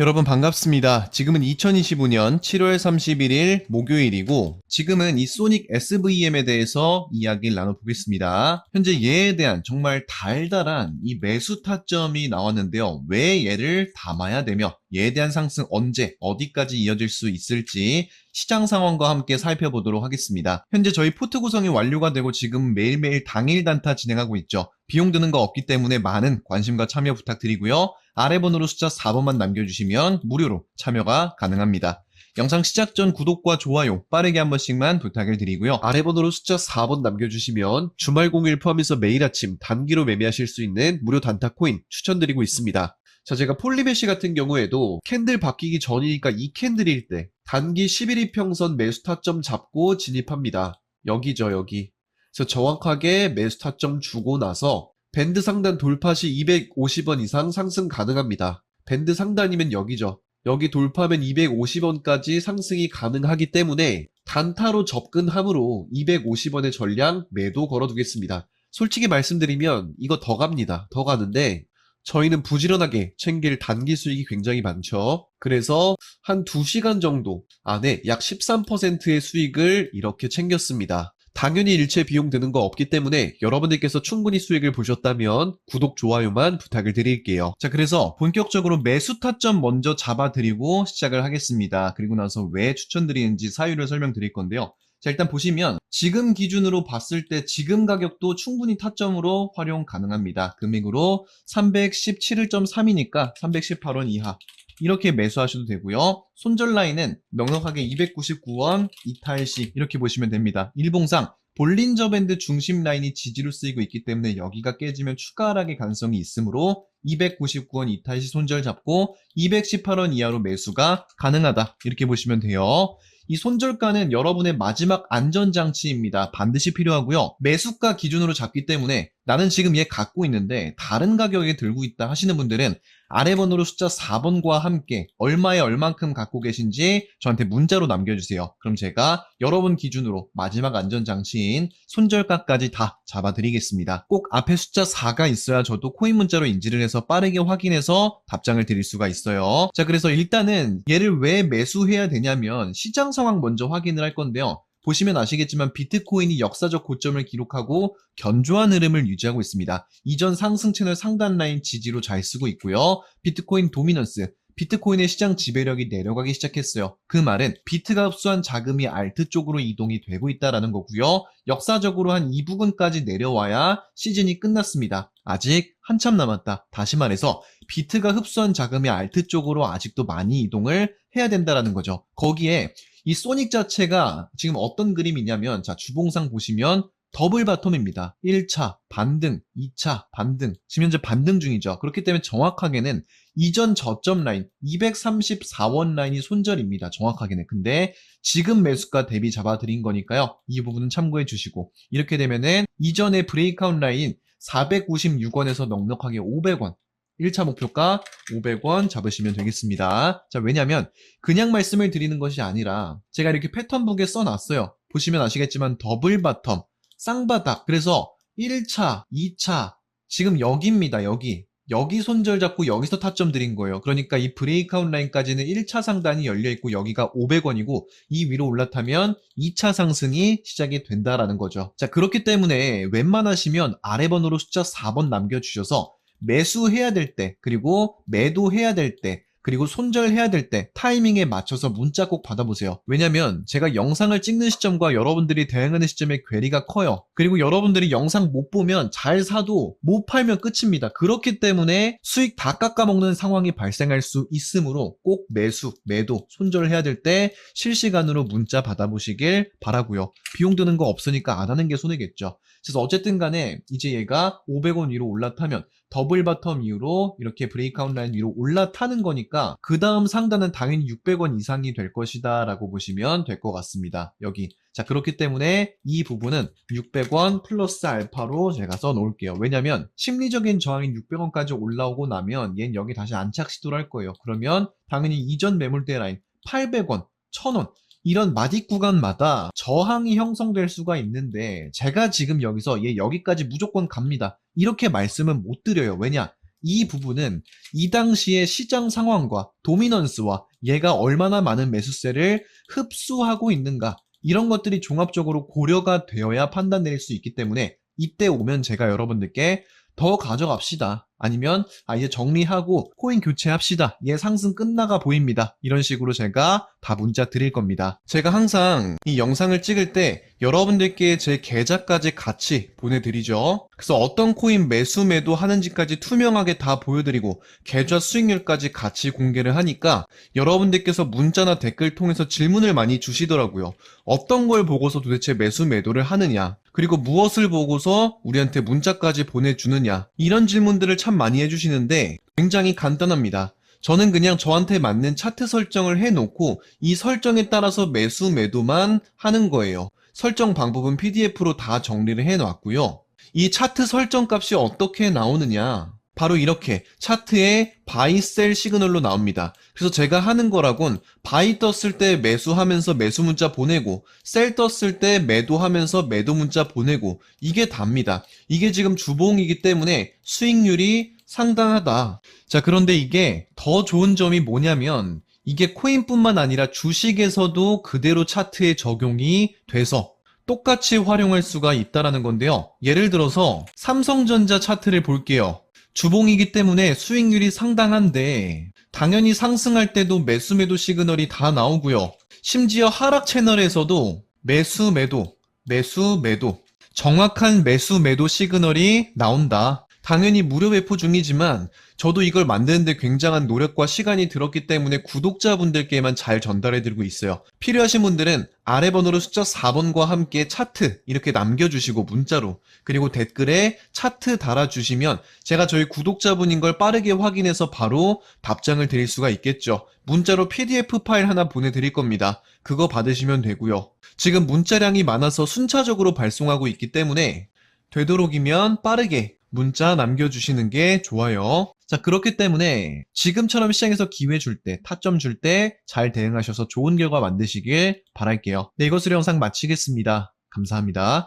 여러분 반갑습니다. 지금은 2025년 7월 31일 목요일이고 지금은 이 소닉 SVM에 대해서 이야기를 나눠보겠습니다. 현재 얘에 대한 정말 달달한 이 매수 타점이 나왔는데요. 왜 얘를 담아야 되며 얘에 대한 상승 언제 어디까지 이어질 수 있을지 시장 상황과 함께 살펴보도록 하겠습니다. 현재 저희 포트 구성이 완료가 되고 지금 매일매일 당일 단타 진행하고 있죠. 비용 드는 거 없기 때문에 많은 관심과 참여 부탁드리고요. 아래 번호로 숫자 4번만 남겨주시면 무료로 참여가 가능합니다. 영상 시작 전 구독과 좋아요 빠르게 한 번씩만 부탁을 드리고요. 아래 번호로 숫자 4번 남겨주시면 주말 공휴일 포함해서 매일 아침 단기로 매매하실 수 있는 무료 단타 코인 추천드리고 있습니다. 자, 제가 폴리메시 같은 경우에도 캔들 바뀌기 전이니까 이 캔들일 때 단기 11일 평선 매수 타점 잡고 진입합니다. 여기죠, 여기. 그래서 정확하게 매수 타점 주고 나서 밴드 상단 돌파 시 250원 이상 상승 가능합니다. 밴드 상단이면 여기죠. 여기 돌파하면 250원까지 상승이 가능하기 때문에 단타로 접근함으로 250원의 전량 매도 걸어두겠습니다. 솔직히 말씀드리면 이거 더 갑니다. 더 가는데 저희는 부지런하게 챙길 단기 수익이 굉장히 많죠. 그래서 한 2시간 정도 안에 약 13%의 수익을 이렇게 챙겼습니다. 당연히 일체 비용 드는 거 없기 때문에 여러분들께서 충분히 수익을 보셨다면 구독, 좋아요만 부탁을 드릴게요. 자, 그래서 본격적으로 매수 타점 먼저 잡아드리고 시작을 하겠습니다. 그리고 나서 왜 추천드리는지 사유를 설명드릴 건데요. 자, 일단 보시면 지금 기준으로 봤을 때 지금 가격도 충분히 타점으로 활용 가능합니다. 금액으로 317.3이니까 318원 이하. 이렇게 매수하셔도 되고요. 손절 라인은 넉넉하게 299원 이탈 시 이렇게 보시면 됩니다. 일봉상 볼린저 밴드 중심 라인이 지지로 쓰이고 있기 때문에 여기가 깨지면 추가 하락의 가능성이 있으므로 299원 이탈 시 손절 잡고 218원 이하로 매수가 가능하다. 이렇게 보시면 돼요. 이 손절가는 여러분의 마지막 안전장치입니다. 반드시 필요하고요. 매수가 기준으로 잡기 때문에 나는 지금 얘 갖고 있는데 다른 가격에 들고 있다 하시는 분들은 아래 번호로 숫자 4번과 함께 얼마에 얼만큼 갖고 계신지 저한테 문자로 남겨주세요. 그럼 제가 여러분 기준으로 마지막 안전장치인 손절가까지 다 잡아드리겠습니다. 꼭 앞에 숫자 4가 있어야 저도 코인 문자로 인지를 해서 빠르게 확인해서 답장을 드릴 수가 있어요. 자, 그래서 일단은 얘를 왜 매수해야 되냐면 시장 상황 먼저 확인을 할 건데요. 보시면 아시겠지만 비트코인이 역사적 고점을 기록하고 견조한 흐름을 유지하고 있습니다. 이전 상승 채널 상단 라인 지지로 잘 쓰고 있고요. 비트코인 도미넌스, 비트코인의 시장 지배력이 내려가기 시작했어요. 그 말은 비트가 흡수한 자금이 알트 쪽으로 이동이 되고 있다라는 거고요. 역사적으로 한 이 부근까지 내려와야 시즌이 끝났습니다. 아직 한참 남았다. 다시 말해서 비트가 흡수한 자금이 알트 쪽으로 아직도 많이 이동을 해야 된다라는 거죠. 거기에 이 소닉 자체가 지금 어떤 그림이냐면 자 주봉상 보시면 더블 바텀입니다. 1차 반등, 2차 반등. 지금 현재 반등 중이죠. 그렇기 때문에 정확하게는 이전 저점 라인 234원 라인이 손절입니다. 정확하게는. 근데 지금 매수가 대비 잡아드린 거니까요. 이 부분은 참고해 주시고 이렇게 되면은 이전의 브레이크아웃 라인 496원에서 넉넉하게 500원 1차 목표가 500원 잡으시면 되겠습니다. 자, 왜냐면 그냥 말씀을 드리는 것이 아니라 제가 이렇게 패턴북에 써놨어요. 보시면 아시겠지만 더블 바텀, 쌍바닥. 그래서 1차, 2차, 지금 여기입니다. 여기. 여기 손절 잡고 여기서 타점 드린 거예요. 그러니까 이 브레이크아웃 라인까지는 1차 상단이 열려 있고 여기가 500원이고 이 위로 올라타면 2차 상승이 시작이 된다라는 거죠. 자, 그렇기 때문에 웬만하시면 아래 번호로 숫자 4번 남겨주셔서 매수해야 될 때, 그리고 매도해야 될 때, 그리고 손절해야 될 때 타이밍에 맞춰서 문자 꼭 받아보세요. 왜냐면 제가 영상을 찍는 시점과 여러분들이 대응하는 시점의 괴리가 커요. 그리고 여러분들이 영상 못 보면 잘 사도 못 팔면 끝입니다. 그렇기 때문에 수익 다 깎아먹는 상황이 발생할 수 있으므로 꼭 매수, 매도, 손절해야 될 때 실시간으로 문자 받아보시길 바라고요. 비용 드는 거 없으니까 안 하는 게 손해겠죠. 그래서 어쨌든 간에 이제 얘가 500원 위로 올라타면 더블 바텀 이후로 이렇게 브레이크아웃 라인 위로 올라타는 거니까 그 다음 상단은 당연히 600원 이상이 될 것이다 라고 보시면 될 것 같습니다. 여기 자 그렇기 때문에 이 부분은 600원 플러스 알파로 제가 써 놓을게요. 왜냐면 심리적인 저항인 600원까지 올라오고 나면 얘는 여기 다시 안착 시도를 할 거예요. 그러면 당연히 이전 매물대 라인 800원, 1000원 이런 마디 구간마다 저항이 형성될 수가 있는데 제가 지금 여기서 얘 여기까지 무조건 갑니다. 이렇게 말씀은 못 드려요. 왜냐? 이 부분은 이 당시의 시장 상황과 도미넌스와 얘가 얼마나 많은 매수세를 흡수하고 있는가 이런 것들이 종합적으로 고려가 되어야 판단 내릴 수 있기 때문에 이때 오면 제가 여러분들께 더 가져갑시다. 아니면 아 이제 정리하고 코인 교체합시다. 얘 상승 끝나가 보입니다. 이런 식으로 제가 다 문자 드릴 겁니다. 제가 항상 이 영상을 찍을 때 여러분들께 제 계좌까지 같이 보내드리죠. 그래서 어떤 코인 매수 매도 하는지까지 투명하게 다 보여드리고 계좌 수익률까지 같이 공개를 하니까 여러분들께서 문자나 댓글 통해서 질문을 많이 주시더라고요. 어떤 걸 보고서 도대체 매수 매도를 하느냐? 그리고 무엇을 보고서 우리한테 문자까지 보내주느냐? 이런 질문들을 참 많이 해주시는데 굉장히 간단합니다. 저는 그냥 저한테 맞는 차트 설정을 해놓고 이 설정에 따라서 매수 매도만 하는 거예요. 설정 방법은 PDF로 다 정리를 해놨고요. 이 차트 설정 값이 어떻게 나오느냐? 바로 이렇게 차트에 바이 셀 시그널로 나옵니다. 그래서 제가 하는 거라곤 바이 떴을 때 매수하면서 매수 문자 보내고 셀 떴을 때 매도하면서 매도 문자 보내고 이게 답니다. 이게 지금 주봉이기 때문에 수익률이 상당하다. 자, 그런데 이게 더 좋은 점이 뭐냐면 이게 코인뿐만 아니라 주식에서도 그대로 차트에 적용이 돼서 똑같이 활용할 수가 있다라는 건데요. 예를 들어서 삼성전자 차트를 볼게요. 주봉이기 때문에 수익률이 상당한데 당연히 상승할 때도 매수 매도 시그널이 다 나오고요. 심지어 하락 채널에서도 매수 매도, 매수 매도, 정확한 매수 매도 시그널이 나온다. 당연히 무료 배포 중이지만 저도 이걸 만드는데 굉장한 노력과 시간이 들었기 때문에 구독자분들께만 잘 전달해드리고 있어요. 필요하신 분들은 아래 번호로 숫자 4번과 함께 차트 이렇게 남겨주시고 문자로 그리고 댓글에 차트 달아주시면 제가 저희 구독자분인 걸 빠르게 확인해서 바로 답장을 드릴 수가 있겠죠. 문자로 PDF 파일 하나 보내드릴 겁니다. 그거 받으시면 되고요. 지금 문자량이 많아서 순차적으로 발송하고 있기 때문에 되도록이면 빠르게 문자 남겨주시는 게 좋아요. 자, 그렇기 때문에 지금처럼 시장에서 기회 줄 때, 타점 줄 때 잘 대응하셔서 좋은 결과 만드시길 바랄게요. 네, 이것으로 영상 마치겠습니다. 감사합니다.